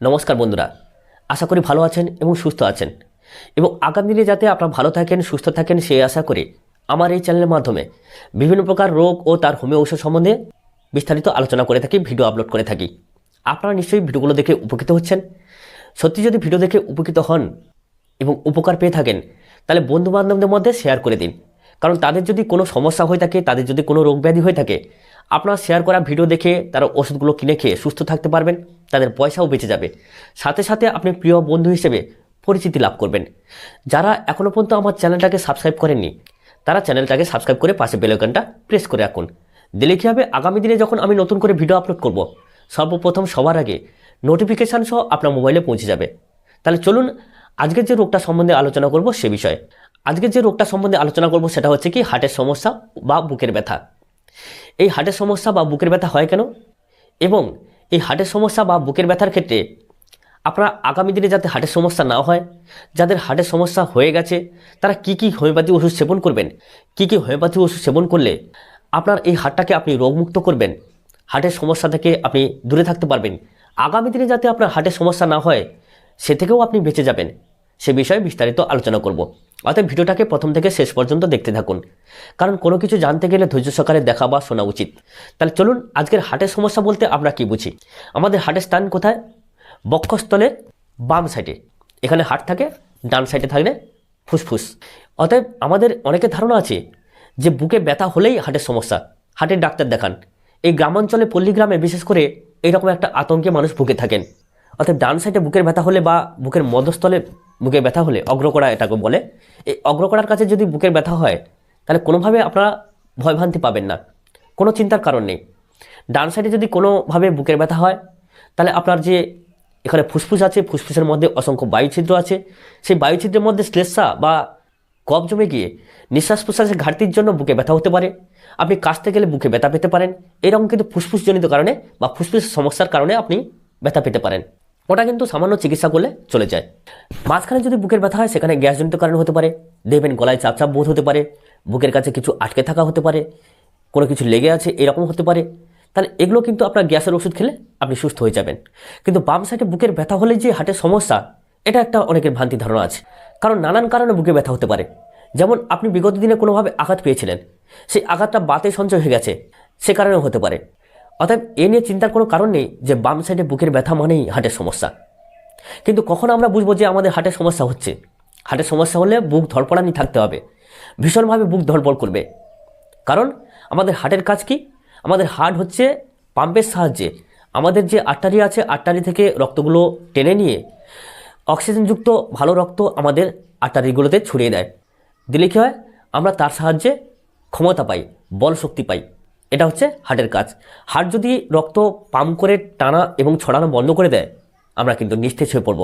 নমস্কার বন্ধুরা। আশা করি ভালো আছেন এবং সুস্থ আছেন। এবং আগামী দিনে যাতে আপনারা ভালো থাকেন, সুস্থ থাকেন, সেই আশা করে আমার এই চ্যানেলের মাধ্যমে বিভিন্ন প্রকার রোগ ও তার হোমিও ঔষধ সম্বন্ধে বিস্তারিত আলোচনা করে থাকি, ভিডিও আপলোড করে থাকি। আপনারা নিশ্চয়ই ভিডিওগুলো দেখে উপকৃত হচ্ছেন। সত্যি যদি ভিডিও দেখে উপকৃত হন এবং উপকার পেয়ে থাকেন, তাহলে বন্ধু বান্ধবদের মধ্যে শেয়ার করে দিন। কারণ তাদের যদি কোনো সমস্যা হয়ে থাকে, তাদের যদি কোনো রোগ ব্যাধি হয়ে থাকে, আপনার শেয়ার করা ভিডিও দেখে তারা ওষুধগুলো কিনে খেয়ে সুস্থ থাকতে পারবেন। তাদের পয়সাও বেঁচে যাবে। সাথে সাথে আপনি প্রিয় বন্ধু হিসেবে পরিচিতি লাভ করবেন। যারা এখনও পর্যন্ত আমার চ্যানেলটাকে সাবস্ক্রাইব করেননি, তারা চ্যানেলটাকে সাবস্ক্রাইব করে পাশে বেলাইকনটা প্রেস করে রাখুন। দিলে কী হবে? আগামী দিনে যখন আমি নতুন করে ভিডিও আপলোড করব, সর্বপ্রথম সবার আগে নোটিফিকেশান সহ আপনার মোবাইলে পৌঁছে যাবে। তাহলে চলুন আজকের যে রোগটা সম্বন্ধে আলোচনা করব সে বিষয়ে। আজকের যে রোগটা সম্বন্ধে আলোচনা করব সেটা হচ্ছে কি হার্টের সমস্যা বা বুকের ব্যথা। এই হার্টের সমস্যা বা বুকের ব্যথা হয় কেন? এবং এই হার্টের সমস্যা বা বুকের ব্যথার ক্ষেত্রে আপনার আগামী দিনে যাতে হার্টের সমস্যা না হয়, যাদের হার্টের সমস্যা হয়ে গেছে, তারা কি কি হোমিওপ্যাথি ওষুধ সেবন করবেন? কি কি হোমিওপ্যাথি ওষুধ সেবন করলে আপনার এই হার্টটাকে আপনি রোগমুক্ত করবেন? হার্টের সমস্যা থেকে আপনি দূরে থাকতে পারবেন। আগামী দিনে যাতে আপনার হার্টের সমস্যা না হয়, সে থেকেও আপনি বেঁচে যাবেন। সে বিষয়ে বিস্তারিত আলোচনা করব। অতএব ভিডিওটাকে প্রথম থেকে শেষ পর্যন্ত দেখতে থাকুন। কারণ কোনো কিছু জানতে গেলে ধৈর্য সকালে দেখা বা শোনা উচিত। তাহলে চলুন আজকের হাটের সমস্যা বলতে আমরা কি বুঝি? আমাদের হাটের স্থান কোথায়? বক্ষস্থলের বাম সাইডে এখানে হাট থাকে, ডান সাইডে থাকলে ফুসফুস। অতএব আমাদের অনেকের ধারণা আছে যে বুকে ব্যথা হলেই হাটের সমস্যা। হাটের ডাক্তার দেখান। এই গ্রামাঞ্চলে পল্লীগ্রামে বিশেষ করে এইরকম একটা আতঙ্কে মানুষ ভুগে থাকেন। অর্থাৎ ডান সাইডে বুকের ব্যথা হলে বা বুকের মধ্যস্থলে বুকে ব্যথা হলে অগ্রকড়া এটাকে বলে। এই অগ্রকড়ার কাছে যদি বুকের ব্যথা হয়, তাহলে কোনোভাবে আপনারা ভয়ভ্রান্তি পাবেন না। কোনো চিন্তার কারণ নেই। ডান সাইডে যদি কোনোভাবে বুকের ব্যথা হয়, তাহলে আপনার যে এখানে ফুসফুস আছে, ফুসফুসের মধ্যে অসংখ্য বায়ুছিদ্র আছে। সেই বায়ুছিদ্রের মধ্যে শ্লেষা বা কফ জমে গিয়ে নিঃশ্বাস প্রশ্বাসের ঘাটতির জন্য বুকে ব্যথা হতে পারে। আপনি কাশতে গেলে বুকে ব্যথা পেতে পারেন। এরকম কিন্তু ফুসফুসজনিত কারণে বা ফুসফুসের সমস্যার কারণে আপনি ব্যথা পেতে পারেন। ওটা কিন্তু সামান্য চিকিৎসা করলে চলে যায়। মাঝখানে যদি বুকের ব্যথা হয়, সেখানে গ্যাসজনিত কারণ হতে পারে, দেখবেন গলায় চাপ চাপ বোধ হতে পারে, বুকের কাছে কিছু আটকে থাকা হতে পারে, কোনো কিছু লেগে আছে এরকম হতে পারে, তাহলে এগুলো কিন্তু আপনার গ্যাসের ওষুধ খেলে আপনি সুস্থ হয়ে যাবেন। কিন্তু বাম সাইডে বুকের ব্যথা হলে যে হার্টের সমস্যা, এটা একটা অনেকের ভ্রান্তি ধারণা আছে। কারণ নানান কারণে বুকে ব্যথা হতে পারে। যেমন আপনি বিগত দিনে কোনোভাবে আঘাত পেয়েছিলেন, সেই আঘাতটা বাতে সঞ্চয় হয়ে গেছে, সে কারণেও হতে পারে। অতএব এ নিয়ে চিন্তার কোনো কারণ নেই যে বাম সাইডে বুকের ব্যথা মানেই হার্টের সমস্যা। কিন্তু কখন আমরা বুঝব যে আমাদের হার্টের সমস্যা হচ্ছে। হার্টের সমস্যা হলে বুক ধরপড়ানি থাকতে হবে। ভীষণভাবে বুক ধরপড় করবে। কারণ আমাদের হার্টের কাজ কি? আমাদের হার্ট হচ্ছে পাম্পের সাহায্যে। আমাদের যে আটটারি আছে আটটারি থেকে রক্তগুলো টেনে নিয়ে অক্সিজেনযুক্ত ভালো রক্ত আমাদের আটটারিগুলোতে ছড়িয়ে দেয়। দিলে কী হয়? আমরা তার সাহায্যে ক্ষমতা পাই, বল শক্তি পাই। এটা হচ্ছে হার্টের কাজ। হার্ট যদি রক্ত পাম্প করে টানা এবং ছড়ানো বন্ধ করে দেয়, আমরা কিন্তু নিস্তেজ হয়ে পড়ব,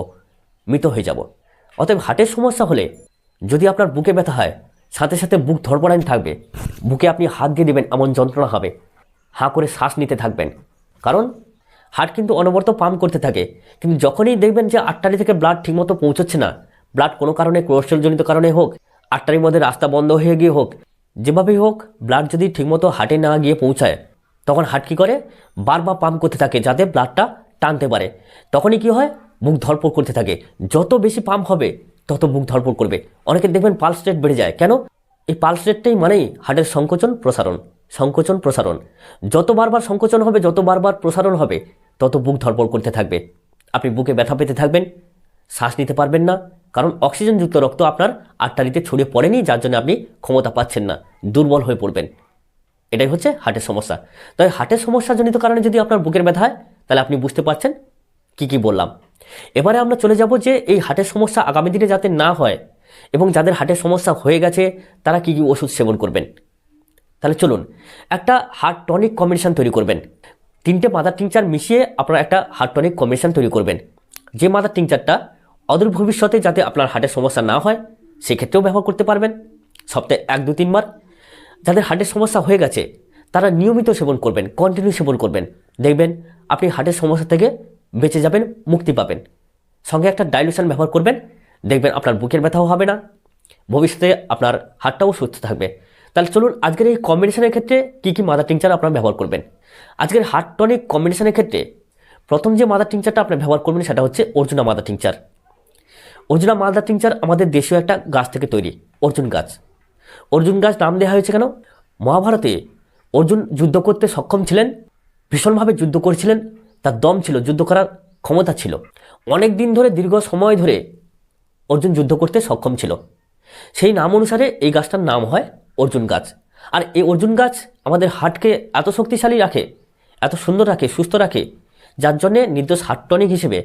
মৃত হয়ে যাব। অতএব হার্টের সমস্যা হলে যদি আপনার বুকে ব্যথা হয়, সাথে সাথে বুক ধরপড়ানি থাকবে, বুকে আপনি হাত দিয়ে দেবেন এমন যন্ত্রণা হবে, হাঁ করে শ্বাস নিতে থাকবেন। কারণ হার্ট কিন্তু অনবরত পাম্প করতে থাকে, কিন্তু যখনই দেখবেন যে আটটারি থেকে ব্লাড ঠিকমতো পৌঁছচ্ছে না ব্লাড কোনো কারণে কোলেস্ট্রলজনিত কারণে হোক আটটারির মধ্যে রাস্তা বন্ধ হয়ে গিয়ে হোক যেভাবেই হোক ব্লাড যদি ঠিকমতো হাটে না গিয়ে পৌঁছায়, তখন হাট কী করে? বারবার পাম্প করতে থাকে যাতে ব্লাডটা টানতে পারে। তখনই কি হয়? বুক ধরপড় করতে থাকে। যত বেশি পাম্প হবে, তত বুক ধরপড় করবে। অনেকে দেখবেন পালস রেট বেড়ে যায়। কেন? এই পালস রেটটাই মানেই হার্টের সংকোচন প্রসারণ। সংকোচন প্রসারণ। যত বারবার সংকোচন হবে, যত বারবার প্রসারণ হবে, তত বুক ধরপড় করতে থাকবে। আপনি বুকে ব্যথা পেতে থাকবেন, শ্বাস নিতে পারবেন না কারণ অক্সিজেনযুক্ত রক্ত আপনার আটটারিতে ছড়িয়ে পড়েনি, যার জন্য আপনি ক্ষমতা পাচ্ছেন না, দুর্বল হয়ে পড়বেন। এটাই হচ্ছে হার্টের সমস্যা। তাই হার্টের সমস্যাজনিত কারণে যদি আপনার বুকের ব্যথা হয়, তাহলে আপনি বুঝতে পারছেন কি কি বললাম। এবারে আমরা চলে যাব যে এই হার্টের সমস্যা আগামী দিনে যাতে না হয় এবং যাদের হার্টের সমস্যা হয়ে গেছে, তারা কি কি ওষুধ সেবন করবেন। তাহলে চলুন, একটা হার্ট টনিক কম্বিনেশন তৈরি করবেন। তিনটে মাদার টিংচার মিশিয়ে আপনারা একটা হার্ট টনিক কম্বিনেশন তৈরি করবেন। যে মাদার টিংচারটা অদূর ভবিষ্যতে যাতে আপনার হার্টের সমস্যা না হয়, সেক্ষেত্রেও ব্যবহার করতে পারবেন। সপ্তাহে এক দু তিনবার। যাদের হার্টের সমস্যা হয়ে গেছে, তারা নিয়মিত সেবন করবেন কন্টিনিউ সেবন করবেন। দেখবেন আপনি হার্টের সমস্যা থেকে বেঁচে যাবেন, মুক্তি পাবেন। সঙ্গে একটা ডাইলুশন ব্যবহার করবেন, দেখবেন আপনার বুকের ব্যথাও হবে না। ভবিষ্যতে আপনার হার্টটাও সুস্থ থাকবে। তাহলে চলুন আজকের এই কম্বিনেশনের ক্ষেত্রে কী কী মাদার টিংচার আপনারা ব্যবহার করবেন। আজকের হার্ট টনিক কম্বিনেশনের ক্ষেত্রে প্রথম যে মাদার টিংচারটা আপনি ব্যবহার করবেন, সেটা হচ্ছে অর্জুনা মাদার টিংচার অর্জুনা মালদা টিংচার আমাদের দেশীয় একটা গাছ থেকে তৈরি, অর্জুন গাছ। অর্জুন গাছ নাম দেওয়া হয়েছে কেন? মহাভারতে অর্জুন যুদ্ধ করতে সক্ষম ছিলেন, ভীষণভাবে যুদ্ধ করেছিলেন, তার দম ছিল, যুদ্ধ করার ক্ষমতা ছিল। অনেক দিন ধরে, দীর্ঘ সময় ধরে অর্জুন যুদ্ধ করতে সক্ষম ছিল। সেই নাম অনুসারে এই গাছটার নাম হয় অর্জুন গাছ। আর এই অর্জুন গাছ আমাদের হার্টকে এত শক্তিশালী রাখে, এত সুন্দর রাখে, সুস্থ রাখে, যার জন্যে নির্দোষ হার্ট টনিক হিসেবে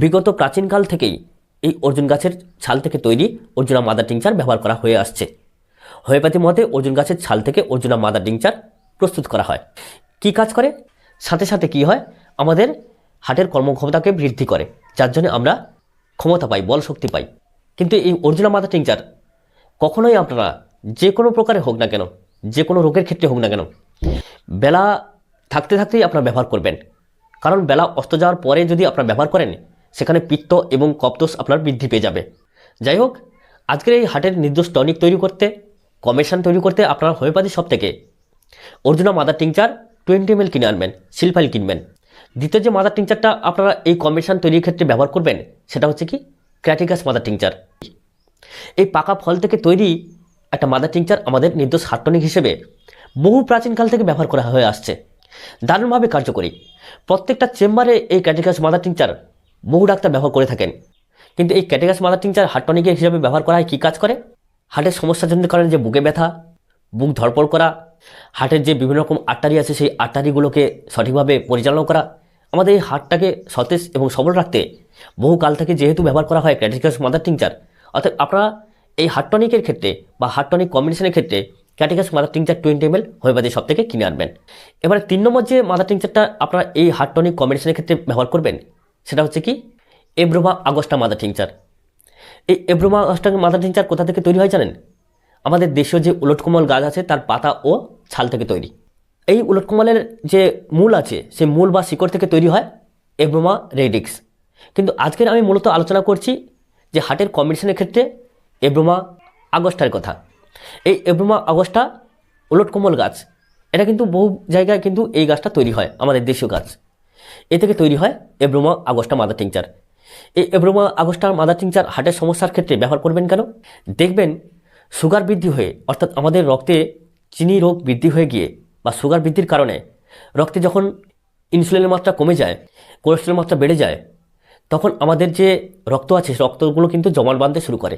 বিগত প্রাচীনকাল থেকেই এই অর্জুন গাছের ছাল থেকে তৈরি অর্জুনা মাদার টিংচার ব্যবহার করা হয়ে আসছে। হোমিওপ্যাথি মতে অর্জুন গাছের ছাল থেকে অর্জুনা মাদার টিংচার প্রস্তুত করা হয়। কি কাজ করে? সাথে সাথে কি হয়? আমাদের হাটের কর্মক্ষমতাকে বৃদ্ধি করে, যার জন্য আমরা ক্ষমতা পাই বল শক্তি পাই। কিন্তু এই অর্জুনা মাদার টিংচার কখনোই আপনারা যে কোনো প্রকারে হোক না কেন, যে কোনো রোগের ক্ষেত্রে হোক না কেন, বেলা থাকতে থাকতেই আপনারা ব্যবহার করবেন। কারণ বেলা অস্ত যাওয়ার পরে যদি আপনারা ব্যবহার করেন সেখানে পিত্ত এবং কপদোষ আপনার বৃদ্ধি পেয়ে যাবে। যাই হোক, আজকের এই হার্টের নির্দোষ টনিক তৈরি করতে, কমিশন তৈরি করতে আপনারা হোমিওপ্যাথি সব থেকে Arjuna mother tincture twenty M কিনে আনবেন সিলফাইল কিনবেন। দ্বিতীয় যে মাদার টিংচারটা আপনারা এই কম্বিনেশন তৈরির ক্ষেত্রে ব্যবহার করবেন, সেটা হচ্ছে কি? Crataegus mother tincture. এই পাকা ফল থেকে তৈরি একটা মাদার টিংচার আমাদের নির্দোষ হার্টনিক হিসেবে বহু প্রাচীনকাল থেকে ব্যবহার করা হয়ে আসছে। দারুণভাবে কার্যকরী। প্রত্যেকটা চেম্বারে এই ক্যাটিকাস মাদার টিংচার বহু ডাক্তার ব্যবহার করে থাকেন। কিন্তু এই ক্যাটেগাস মাদার টিংচার হার্টনিকের হিসাবে ব্যবহার করা হয় কী কাজ করে? হার্টের সমস্যাজনিত কারণে যে বুকে ব্যথা, বুক ধরপড় করা, হার্টের যে বিভিন্ন রকম আটটারি আছে সেই আটটারিগুলোকে সঠিকভাবে পরিচালনা করা, আমাদের এই হার্টটাকে সতেজ এবং সবল রাখতে বহু কাল থেকে যেহেতু ব্যবহার করা হয় ক্যাটিকাস মাদার টিংচার, অর্থাৎ আপনারা এই হার্টনিকের ক্ষেত্রে বা হার্টনিক কম্বিনেশনের ক্ষেত্রে crataegus mother tincture twenty M L homeopathy সব থেকে কিনে আনবেন। এবারে তিন নম্বর যে মাদার টিংচারটা আপনারা এই হার্টনিক কম্বিনেশনের ক্ষেত্রে ব্যবহার করবেন সেটা হচ্ছে কি? Abroma augusta mother tincture. এই এব্রোমা আগস্টা মাদার টিংচার কোথা থেকে তৈরি হয় জানেন? আমাদের দেশীয় যে উলটকমল গাছ আছে, তার পাতা ও ছাল থেকে তৈরি। এই উলটকমলের যে মূল আছে সেই মূল বা শিকড় থেকে তৈরি হয় এব্রোমা রেডিক্স। কিন্তু আজকের আমি মূলত আলোচনা করছি যে হার্টের কম্বিনেশনের ক্ষেত্রে এব্রোমা আগস্টার কথা। এই এব্রোমা আগস্টা উলটকমল গাছ, এটা কিন্তু বহু জায়গায় কিন্তু এই গাছটা তৈরি হয়, আমাদের দেশীয় গাছ। এ থেকে তৈরি হয় এব্রোমা আগস্টা মাদার টিংচার। এই এব্রোমা আগস্টার মাদার টিংচার হার্টের সমস্যার ক্ষেত্রে ব্যবহার করবেন কেন? দেখবেন, সুগার বৃদ্ধি হয়ে, অর্থাৎ আমাদের রক্তে চিনি রোগ বৃদ্ধি হয়ে গিয়ে বা সুগার বৃদ্ধির কারণে রক্তে যখন ইনসুলিনের মাত্রা কমে যায়, কোলেস্ট্রলের মাত্রা বেড়ে যায়, তখন আমাদের যে রক্ত আছে রক্তগুলো কিন্তু জমাট বাঁধতে শুরু করে।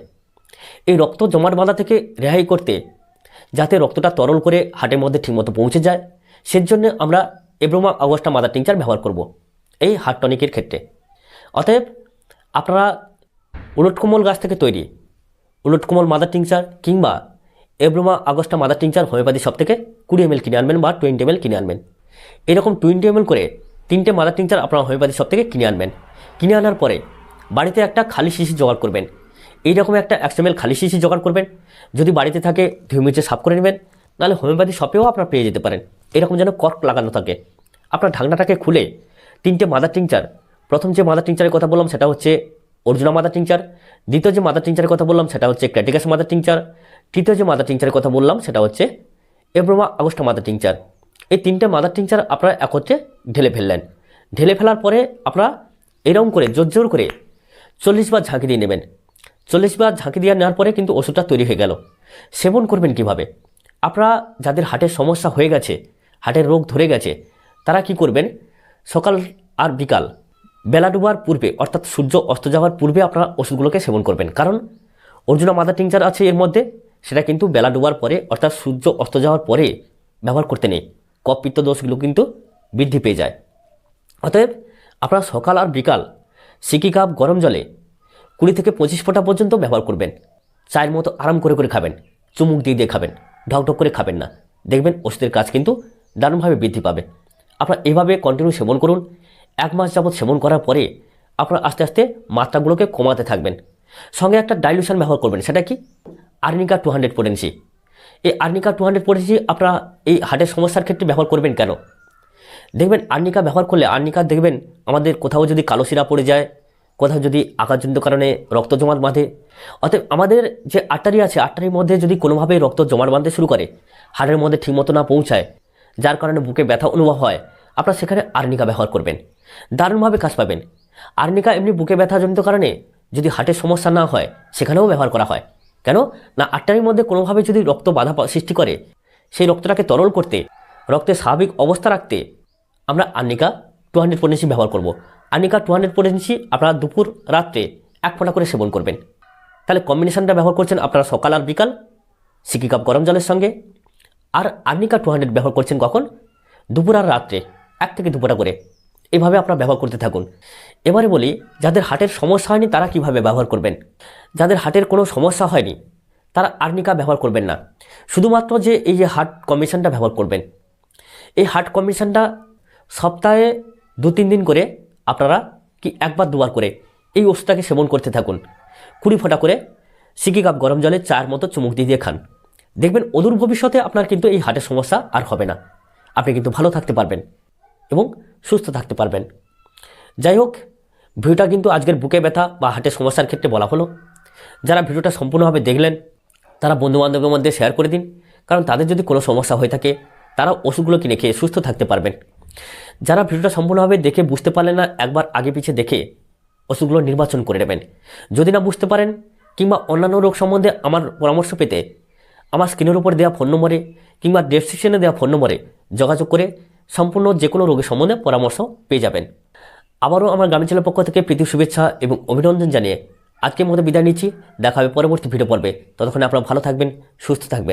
এই রক্ত জমাট বাঁধা থেকে রেহাই করতে, যাতে রক্তটা তরল করে হাটের মধ্যে ঠিকমতো পৌঁছে যায়, সেজন্য আমরা এব্রোমা অগস্টা মাদার টিংচার ব্যবহার করব, এই হার্ট টনিকের ক্ষেত্রে। অতএব, আপনারা উলটকমল গাছ থেকে তৈরি উলটকমল মাদার টিংচার কিংবা abroma augusta mother tincture homeopathy সব থেকে কুড়ি এমএল কিনে আনবেন বা টোয়েন্টি এমএল কিনে আনবেন। এরকম টোয়েন্টি এমএল করে তিনটে মাদার টিংচার আপনারা হোমিওপ্যাথি সব থেকে কিনে আনবেন। কিনে আনার পরে বাড়িতে একটা খালি শিশি জোগাড় করবেন। এইরকম একটা একশো এমএল খালি শিশি জোগাড় করবেন। যদি বাড়িতে থাকে ধুমিচে সাফ করে নেবেন নাহলে হোমিওপ্যাথি শপেও আপনারা পেয়ে যেতে পারেন। এরকম যেন কর্ক লাগানো থাকে। আপনার ঢাকনাটাকে খুলে তিনটে মাদার টিংচার প্রথম যে মাদার টিংচারের কথা বললাম সেটা হচ্ছে অর্জুনা মাদার টিংচার দ্বিতীয় যে মাদার টিংচারের কথা বললাম সেটা হচ্ছে ক্র্যাটিকাস মাদার টিংচার তৃতীয় যে মাদার টিংচারের কথা বললাম সেটা হচ্ছে এব্রোমা আগস্টা মাদার টিংচার এই তিনটে মাদার টিংচার আপনারা একত্রে ঢেলে ফেললেন। ঢেলে ফেলার পরে আপনারা এরকম করে, জোর জোর করে চল্লিশ বার ঝাঁকি দিয়ে নেবেন। চল্লিশ বার ঝাঁকি দিয়ে নেওয়ার পরে কিন্তু ওষুধটা তৈরি হয়ে গেল। সেবন করবেন কীভাবে? আপনারা যাদের হার্টের সমস্যা হয়ে গেছে, হার্টের রোগ ধরে গেছে তারা কি করবেন? সকাল আর বিকাল, বেলা ডুবার পূর্বে, অর্থাৎ সূর্য অস্ত যাওয়ার পূর্বে আপনারা ওষুধগুলোকে সেবন করবেন। কারণ অর্জুনা মাদার টিংচার আছে এর মধ্যে, সেটা কিন্তু বেলা ডুবার পরে, অর্থাৎ সূর্য অস্ত যাওয়ার পরে ব্যবহার করতে নেই। কপ পিত্ত দোষগুলো কিন্তু বৃদ্ধি পেয়ে যায়। অতএব আপনারা সকাল আর বিকাল সিকি কাপ গরম জলে কুড়ি থেকে পঁচিশ ফোঁটা পর্যন্ত ব্যবহার করবেন। চায়ের মতো আরাম করে করে খাবেন। চুমুক দিয়ে দিয়ে খাবেন। ঢকঢক করে খাবেন না। দেখবেন ওষুধের কাজ কিন্তু দারুণভাবে বৃদ্ধি পাবে। আপনারা এভাবে কন্টিনিউ সেবন করুন। এক মাস যাবৎ সেবন করার পরে আপনারা আস্তে আস্তে মাত্রাগুলোকে কমাতে থাকবেন। সঙ্গে একটা ডাইলুশন ব্যবহার করবেন, সেটা কি? আর্নিকা টু হান্ড্রেড পোটেন্সি এই আর্নিকা টু হান্ড্রেড পোটেন্সি আপনারা এই হার্টের সমস্যার ক্ষেত্রে ব্যবহার করবেন কেন? দেখবেন আর্নিকা ব্যবহার করলে আর্নিকা দেখবেন আমাদের কোথাও যদি কালো শিরা পড়ে যায়, কোথাও যদি আঘাতজনিত কারণে রক্ত জমাট বাঁধে। অতএব আমাদের যে আটটারি আছে আটটারির মধ্যে যদি কোনোভাবে রক্ত জমাট বাঁধতে শুরু করে হাড়ের মধ্যে ঠিকমতো না পৌঁছায় যার কারণে বুকে ব্যথা অনুভব হয়। আপনারা সেখানে আর্নিকা ব্যবহার করবেন। দারুণভাবে কাজ পাবেন। আর্নিকা এমনি বুকে ব্যথাজনিত কারণে যদি হার্টের সমস্যা না হয়, সেখানেও ব্যবহার করা হয়। কেন? না, আটটারির মধ্যে কোনোভাবে যদি রক্ত বাধা সৃষ্টি করে, সেই রক্তটাকে তরল করতে রক্তের স্বাভাবিক অবস্থা রাখতে আমরা আর্নিকা টু হান্ড্রেড পটেন্সি ব্যবহার করব। আর্নিকা টু হান্ড্রেড পটেন্সি আপনারা দুপুর, রাত্রে এক ফোঁটা করে সেবন করবেন। তাহলে কম্বিনেশনটা ব্যবহার করছেন আপনারা সকাল আর বিকাল, সিকি কাপ গরম জলের সঙ্গে আর আর্নিকা টু হান্ড্রেড ব্যবহার করছেন কখন? দুপুর আর রাত্রে, এক থেকে দুপুরা করে। এভাবে আপনারা ব্যবহার করতে থাকুন। এবারে বলি, যাদের হাটের সমস্যা হয়নি, তারা কীভাবে ব্যবহার করবেন? যাদের হাটের কোনো সমস্যা হয়নি, তারা আর্নিকা ব্যবহার করবেন না। শুধুমাত্র যে এই যে হার্ট কম্বিনেশনটা ব্যবহার করবেন। এই হার্ট কম্বিনেশনটা সপ্তাহে দু তিন দিন করে আপনারা কি একবার দুবার করে এই ওষুধটাকে সেবন করতে থাকুন। কুড়ি ফোঁটা করে সিকি কাপ গরম জলে চায়ের মতো চুমুক দিয়ে খান। দেখবেন অদূর ভবিষ্যতে আপনার কিন্তু এই হার্টের সমস্যা আর হবে না। আপনি কিন্তু ভালো থাকতে পারবেন এবং সুস্থ থাকতে পারবেন। যাই হোক, ভিডিওটা কিন্তু আজকের বুকে ব্যথা বা হার্টের সমস্যার ক্ষেত্রে বলা হলো। যারা ভিডিওটা সম্পূর্ণভাবে দেখলেন, তারা বন্ধুবান্ধবের মধ্যে শেয়ার করে দিন। কারণ তাদের যদি কোনো সমস্যা হয়ে থাকে, তারা ওষুধগুলো কিনে খেয়ে সুস্থ থাকতে পারবেন। যারা ভিডিওটা সম্পূর্ণভাবে দেখে বুঝতে পারলেন না, একবার আগে পিছিয়ে দেখে ওষুধগুলো নির্বাচন করে নেবেন। যদি না বুঝতে পারেন কিংবা অন্যান্য রোগ সম্বন্ধে আমার পরামর্শ পেতে আমার স্ক্রিনের উপর দেওয়া ফোন নম্বরে কিংবা ডেসক্রিপশনে দেওয়া ফোন নম্বরে যোগাযোগ করে সম্পূর্ণ যে কোনো রোগী সম্বন্ধে পরামর্শ পেয়ে যাবেন। আবারও আমার গ্রামীণ ছেলের পক্ষ থেকে প্রীতি, শুভেচ্ছা এবং অভিনন্দন জানিয়ে আজকের মতো বিদায় নিচ্ছি। দেখা হবে পরবর্তী ভিডিও পর্বে। ততক্ষণে আপনারা ভালো থাকবেন, সুস্থ থাকবেন।